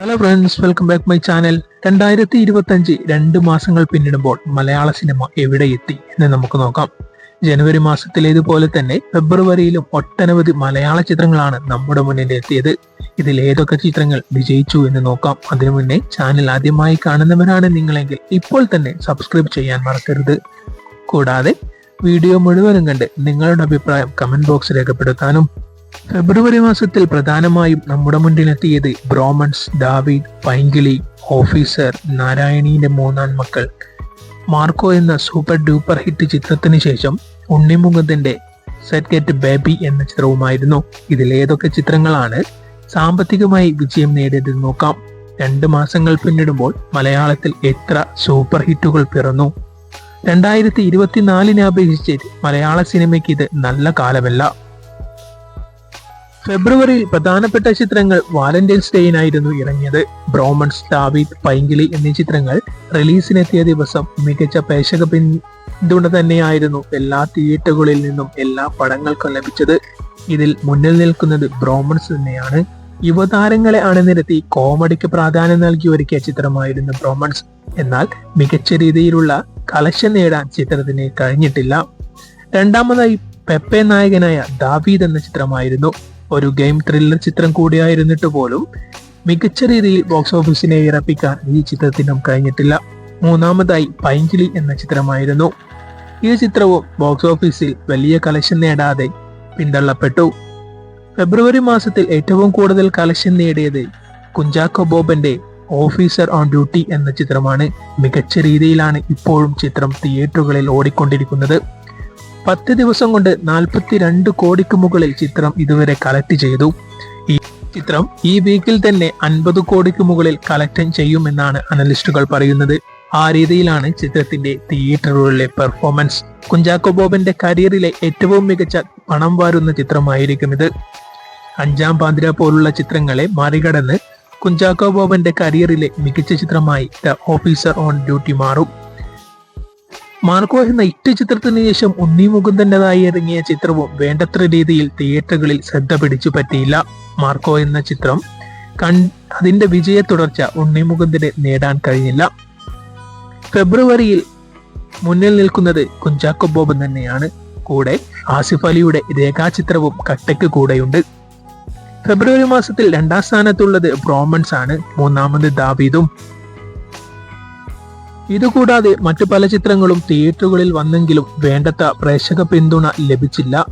Hello friends welcome back my channel രണ്ടായിരത്തി ഇരുപത്തി അഞ്ച് രണ്ട് മാസങ്ങൾ പിന്നിടുമ്പോൾ മലയാള സിനിമ എവിടെ എത്തി എന്ന് നമുക്ക് നോക്കാം. ജനുവരി മാസത്തിലേതുപോലെ തന്നെ ഫെബ്രുവരിയിലും ഒട്ടനവധി മലയാള ചിത്രങ്ങളാണ് നമ്മുടെ മുന്നിൽ എത്തിയത്. ഇതിൽ ഏതൊക്കെ ചിത്രങ്ങൾ വിജയിച്ചു എന്ന് നോക്കാം. അതിനു മുന്നേ ചാനൽ ആദ്യമായി കാണുന്നവരാണ് നിങ്ങളെങ്കിൽ ഇപ്പോൾ തന്നെ സബ്സ്ക്രൈബ് ചെയ്യാൻ മറക്കരുത്. കൂടാതെ വീഡിയോ മുഴുവനും കണ്ട് നിങ്ങളുടെ അഭിപ്രായം കമന്റ് ബോക്സ് രേഖപ്പെടുത്താനും ഫെബ്രുവരി മാസത്തിൽ പ്രധാനമായും നമ്മുടെ മുന്നിലെത്തിയത് ബ്രോമൻസ് ദാവീദ് പൈങ്കിളി ഓഫീസർ നാരായണീന്റെ മൂന്നാം മക്കൾ. മാർക്കോ എന്ന സൂപ്പർ ഡൂപ്പർ ഹിറ്റ് ചിത്രത്തിന് ശേഷം ഉണ്ണിമുഖത്തിന്റെ സെറ്റ് ഗെറ്റ് ബേബി എന്ന ചിത്രവുമായിരുന്നു. ഇതിലേതൊക്കെ ചിത്രങ്ങളാണ് സാമ്പത്തികമായി വിജയം നേടിയതെന്ന് നോക്കാം. രണ്ട് മാസങ്ങൾ പിന്നിടുമ്പോൾ മലയാളത്തിൽ എത്ര സൂപ്പർ ഹിറ്റുകൾ പിറന്നു. രണ്ടായിരത്തി ഇരുപത്തിനാലിനെ അപേക്ഷിച്ച് മലയാള സിനിമയ്ക്ക് ഇത് നല്ല കാലമല്ല. ഫെബ്രുവരിയിൽ പ്രധാനപ്പെട്ട ചിത്രങ്ങൾ വാലന്റൈൻസ് ഡേയിനായിരുന്നു ഇറങ്ങിയത്. ബ്രോമൺസ് ഡാവിദ് പൈങ്കിളി എന്നീ ചിത്രങ്ങൾ റിലീസിനെത്തിയ ദിവസം മികച്ച പ്രേക്ഷക പിന്തുണ തന്നെയായിരുന്നു എല്ലാ തിയേറ്ററുകളിൽ നിന്നും എല്ലാ പടങ്ങൾക്കും ലഭിച്ചത്. ഇതിൽ മുന്നിൽ നിൽക്കുന്നത് ബ്രോമൺസ് തന്നെയാണ്. യുവതാരങ്ങളെ അണിനിരത്തി കോമഡിക്ക് പ്രാധാന്യം നൽകി ഒരുക്കിയ ചിത്രമായിരുന്നു ബ്രോമൺസ് എന്നാൽ മികച്ച രീതിയിലുള്ള കളക്ഷൻ നേടാൻ ചിത്രത്തിന് കഴിഞ്ഞിട്ടില്ല. രണ്ടാമതായി പെപ്പെ നായകനായ ദാവീദ് എന്ന ചിത്രമായിരുന്നു. ഒരു ഗെയിം ത്രില്ലർ ചിത്രം കൂടിയായിരുന്നിട്ട് പോലും മികച്ച രീതിയിൽ ബോക്സ് ഓഫീസിനെ ഇറപ്പിക്കാൻ ഈ ചിത്രത്തിനും കഴിഞ്ഞിട്ടില്ല. മൂന്നാമതായി പൈങ്കിളി എന്ന ചിത്രമായിരുന്നു. ഈ ചിത്രവും ബോക്സ് ഓഫീസിൽ വലിയ കളക്ഷൻ നേടാതെ പിന്തള്ളപ്പെട്ടു. ഫെബ്രുവരി മാസത്തിൽ ഏറ്റവും കൂടുതൽ കളക്ഷൻ നേടിയത് കുഞ്ചാക്കോ ബോബന്റെ ഓഫീസർ ഓൺ ഡ്യൂട്ടി എന്ന ചിത്രമാണ്. മികച്ച രീതിയിലാണ് ഇപ്പോഴും ചിത്രം തിയേറ്ററുകളിൽ ഓടിക്കൊണ്ടിരിക്കുന്നത്. പത്ത് ദിവസം കൊണ്ട് നാൽപ്പത്തിരണ്ട് കോടിക്ക് മുകളിൽ ചിത്രം ഇതുവരെ കളക്ട് ചെയ്തു. ഈ ചിത്രം ഈ വീക്കിൽ തന്നെ അൻപത് കോടിക്ക് മുകളിൽ കളക്ട് ചെയ്യുമെന്നാണ് അനലിസ്റ്റുകൾ പറയുന്നത്. ആ രീതിയിലാണ് ചിത്രത്തിന്റെ തിയേറ്ററുകളിലെ പെർഫോമൻസ് കുഞ്ചാക്കോ ബോബന്റെ കരിയറിലെ ഏറ്റവും മികച്ച പണം വാരുന്ന ചിത്രമായിരിക്കും ഇത്. അഞ്ചാം പാതിര പോലുള്ള ചിത്രങ്ങളെ മറികടന്ന് കുഞ്ചാക്കോ ബോബന്റെ കരിയറിലെ മികച്ച ചിത്രമായി ദ ഓഫീസർ ഓൺ ഡ്യൂട്ടി മാറും. മാർക്കോ എന്ന ചിത്രത്തിന് ശേഷം ഉണ്ണി ഇറങ്ങിയ ചിത്രവും വേണ്ടത്ര രീതിയിൽ തിയേറ്ററുകളിൽ ശ്രദ്ധ പിടിച്ചു പറ്റിയില്ല. മാർക്കോ എന്ന ചിത്രം കൺ അതിന്റെ വിജയ തുടർച്ച ഉണ്ണി മുകുന്ദന് നേടാൻ കഴിഞ്ഞില്ല. ഫെബ്രുവരിയിൽ മുന്നിൽ നിൽക്കുന്നത് കുഞ്ചാക്കോ ബോബൻ തന്നെയാണ്. കൂടെ ആസിഫ് അലിയുടെ രേഖാചിത്രവും കട്ടയ്ക്ക് കൂടെയുണ്ട്. ഫെബ്രുവരി മാസത്തിൽ രണ്ടാം സ്ഥാനത്തുള്ളത് ബ്രോമൻസ് ആണ് മൂന്നാമത് ദാവീദും ഇതുകൂടാതെ മറ്റു പല ചിത്രങ്ങളും തിയേറ്ററുകളിൽ വന്നെങ്കിലും വേണ്ടത്ര പ്രേക്ഷക പിന്തുണ ലഭിച്ചില്ല.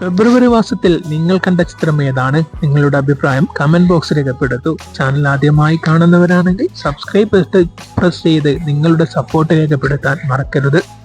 ഫെബ്രുവരി മാസത്തിൽ നിങ്ങൾ കണ്ട ചിത്രം ഏതാണ്? നിങ്ങളുടെ അഭിപ്രായം കമന്റ് ബോക്സ് രേഖപ്പെടുത്തു. ചാനൽ ആദ്യമായി കാണുന്നവരാണെങ്കിൽ സബ്സ്ക്രൈബ് പ്രസ് ചെയ്ത് നിങ്ങളുടെ സപ്പോർട്ട് രേഖപ്പെടുത്താൻ മറക്കരുത്.